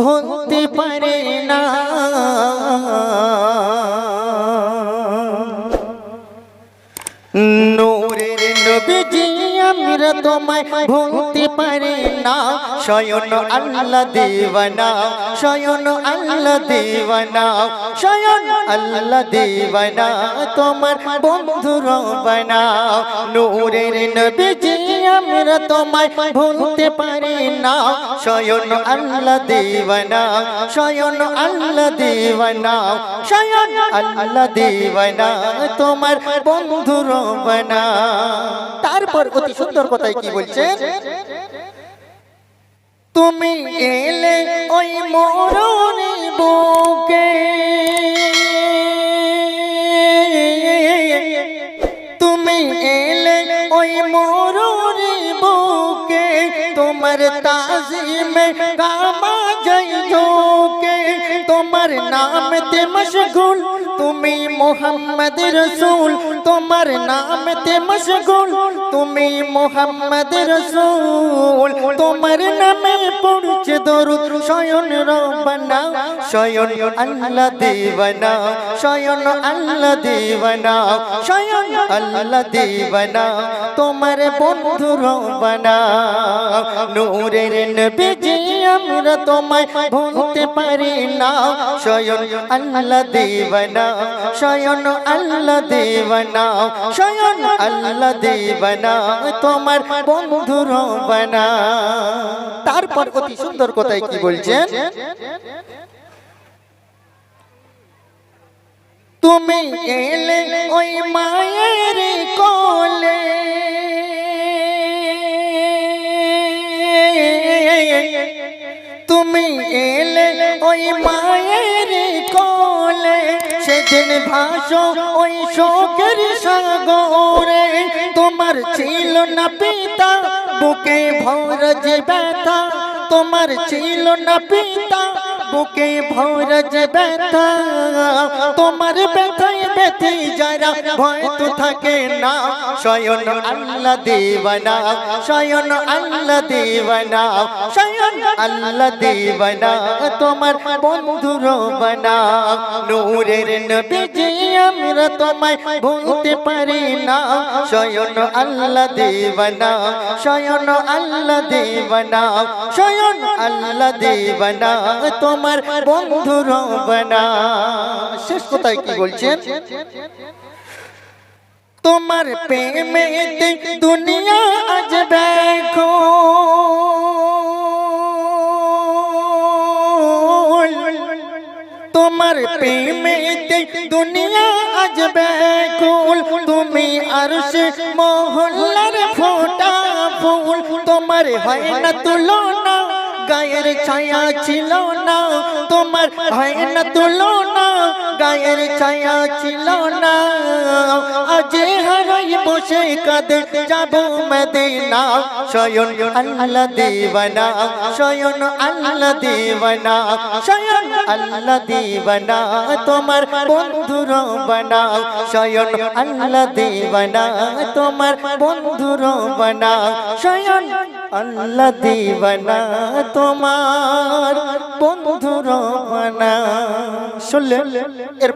ভুলতে পারে না। নূরের নবীজি আমরা তোমায় ভুলতে পারি না। শয়ন আল্লাহ দেওয়ানা শয়ন আল্লাহ দেওয়ানা শয়ন আল্লাহ দেওয়ানা তোমার বন্ধু রবানা। নূরের নবীজি আমরা তোমায় ভুলতে পারি না। শয়ন আল্লাহ দেওয়ানা শয়ন আল্লাহ দেওয়ানা শয়ন আল্লাহ দেওয়ানা তোমার বন্ধু রবানা। তারপর অতি সুন্দর কথায় কি বলছেন? তুমি এলে ওই মরণে বুকে। তুমি এলে ওই মরণে বুকে। তোমার তাজিমে গামা যাই ঝোকে। তোমার নামতে মশগুল তুমি মোহাম্মদ রসুল, তোমার নামতে মশগুল। তুমি মোহাম্মদ রসুল, তোমার নামে পড়ছে দরুদ শয়ন রব্বানা শয়ন আল্লাহ দেওয়ানা শয়ন আল্লাহ দেওয়ানা শয়ন আল্লাহ দেওয়ানা তোমার বন্ধু রব্বানা। নূরের নবীজি, আমরা তোমায় ভুলতে পারি না শয়ন আল্লাহ দেওয়ানা শয়ন আল্লাহ শয়ন আল্লাহ তোমার বন্ধু রবানা। তারপর অতি সুন্দর কথায় কি বলছেন? তুমি এলে ওই মায়ের কোলে। তুমি এলে ওই মায়ের সেদিন ভাসো, ওই শোকের সাগরে। তোমার ছিল না পিতা, বুকে ভর যে ব্যথা। তোমার ছিল না পিতা বুকে ভর ব্যথা, তোমার ব্যথায় ব্যথে যারা, ভয় তো থাকে না। শয়ন আল্লাহ দেওয়ানা শয়ন আল্লাহ দেওয়ানা শয়ন আল্লাহ দেওয়ানা তোমার বন্ধু রবানা। নূরের নবীজি, আমরা তোমায় ভুলতে পারি না। শয়ন আল্লাহ দেওয়ানা শয়ন আল্লাহ দেওয়ানা শয়ন আল্লাহ দেওয়ানা তোমার বন্ধু রবানা শেষ কোথায় কি বলছেন? তোমার প্রেমেতে দুনিয়া আজ দেখো। তোমার প্রেমেতে দুনিয়া আজ ব্যাকুল তুমি আরশে মহল্লার ফোটা ফুল। তোমার হয় না তুলনা ছায়া ছিল না তোমার হয় না তুলনা গায়ের ছায়া ছিল না। আজ হারাই বসে কাঁদে, যাব মদিনা। শয়ন আল্লাহ দেওয়ানা শয়ন আল্লাহ দেওয়ানা শয়ন আল্লাহ দেওয়ানা তোমার বন্ধু রবানা। শয়ন আল্লাহ দেওয়ানা তোমার বন্ধু রবানা। শয়ন আল্লাহ দেওয়ানা তোমার বন্ধু রবানা। শুনলেন? এর